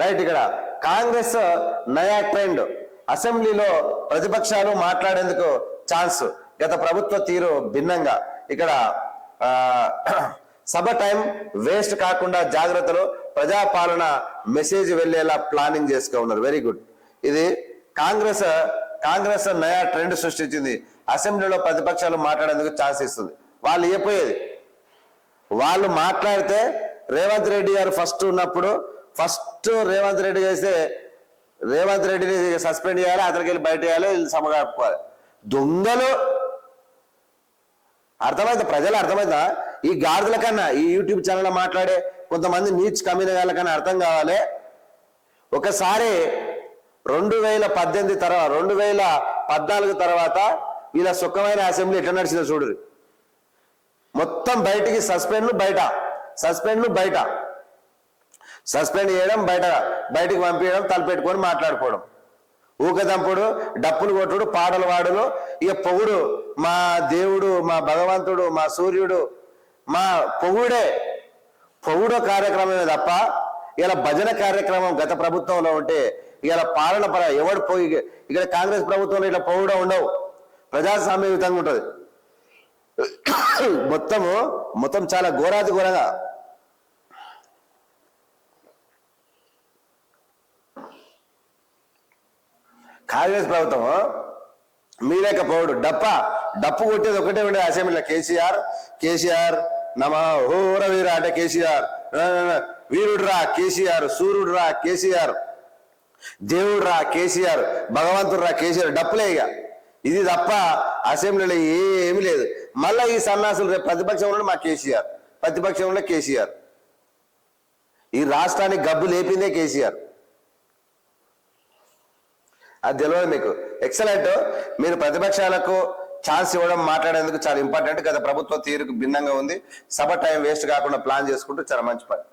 Right ఇక్కడ కాంగ్రెస్ నయా trend. అసెంబ్లీలో ప్రతిపక్షాలు మాట్లాడేందుకు ఛాన్స్. గత ప్రభుత్వ తీరు భిన్నంగా. ఇక్కడ ఆ, సభ టైం వేస్ట్ కాకుండా జాగ్రత్తలు ప్రజాపాలన మెసేజ్ వెళ్ళేలా ప్లానింగ్ చేసుకో ఉన్నారు. వెరీ గుడ్ ఇది కాంగ్రెస్ కాంగ్రెస్ నయా ట్రెండ్ సృష్టించింది. అసెంబ్లీలో ప్రతిపక్షాలు మాట్లాడేందుకు ఛాన్స్ ఇస్తుంది. వాళ్ళు ఇవ్వపోయేది వాళ్ళు మాట్లాడితే రేవంత్ రెడ్డి గారు ఫస్ట్ ఉన్నప్పుడు ఫస్ట్ రేవంత్ రెడ్డి చేస్తే రేవంత్ రెడ్డిని సస్పెండ్ చేయాలి అతనికి వెళ్ళి బయట వేయాలి వీళ్ళు సమగాడుకోవాలి దొంగలు. అర్థమైందా? ప్రజలు అర్థమైందా? ఈ గాడిదల కన్నా ఈ యూట్యూబ్ ఛానల్లో మాట్లాడే కొంతమంది నీచ్ కమ్యూని వాళ్ళ కన్నా అర్థం కావాలి. ఒకసారి రెండు వేల పద్దెనిమిది తర్వాత రెండు వేల పద్నాలుగు తర్వాత వీళ్ళ సుఖమైన అసెంబ్లీ ఎట్లా నడిచిందో చూడరు మొత్తం బయటికి సస్పెండ్లు బయట సస్పెండ్లు బయట. సస్పెండ్ చేయడం బయట బయటికి పంపించడం తలపెట్టుకొని మాట్లాడుకోవడం. ఊకదంపుడు డప్పులు కొట్టుడు పాటలు వాడులు ఇక పొగుడు మా దేవుడు మా భగవంతుడు మా సూర్యుడు మా పొగుడే. పొగుడో కార్యక్రమమే తప్ప ఇలా భజన కార్యక్రమం గత ప్రభుత్వంలో ఉంటే ఇలా పాలన పర ఎవడు పోయి ఇక్కడ కాంగ్రెస్ ప్రభుత్వంలో ఇట్లా పొగుడ ఉండవు. ప్రజాస్వామ్యయుతంగా ఉంటుంది. మొత్తము మొత్తం చాలా ఘోరాది ఘోరంగా కాంగ్రెస్ ప్రభుత్వం మీలేక పోవుడు డప్ప డప్పు కొట్టేది ఒకటే ఉండేది అసెంబ్లీలో కేసీఆర్ కేసీఆర్ నమ హోర వీర అంటే కేసీఆర్. వీరుడు రా కేసీఆర్ సూర్యుడు రా కేసీఆర్ దేవుడు రా కేసీఆర్ భగవంతుడు రా కేసీఆర్. డప్పులే ఇక. ఇది తప్ప అసెంబ్లీలో ఏమీ లేదు. మళ్ళా ఈ సన్నాసులు రేపు ప్రతిపక్షంలో మా కేసీఆర్. ప్రతిపక్షంలో కేసీఆర్. ఈ రాష్ట్రానికి గబ్బు లేపిందే కేసీఆర్. అది తెలియదు మీకు. ఎక్సలెంట్ మీరు ప్రతిపక్షాలకు ఛాన్స్ ఇవ్వడం మాట్లాడేందుకు చాలా ఇంపార్టెంట్ గత ప్రభుత్వ తీరుకు భిన్నంగా ఉంది. సభ టైం వేస్ట్ కాకుండా ప్లాన్ చేసుకుంటూ చాలా మంచి పని.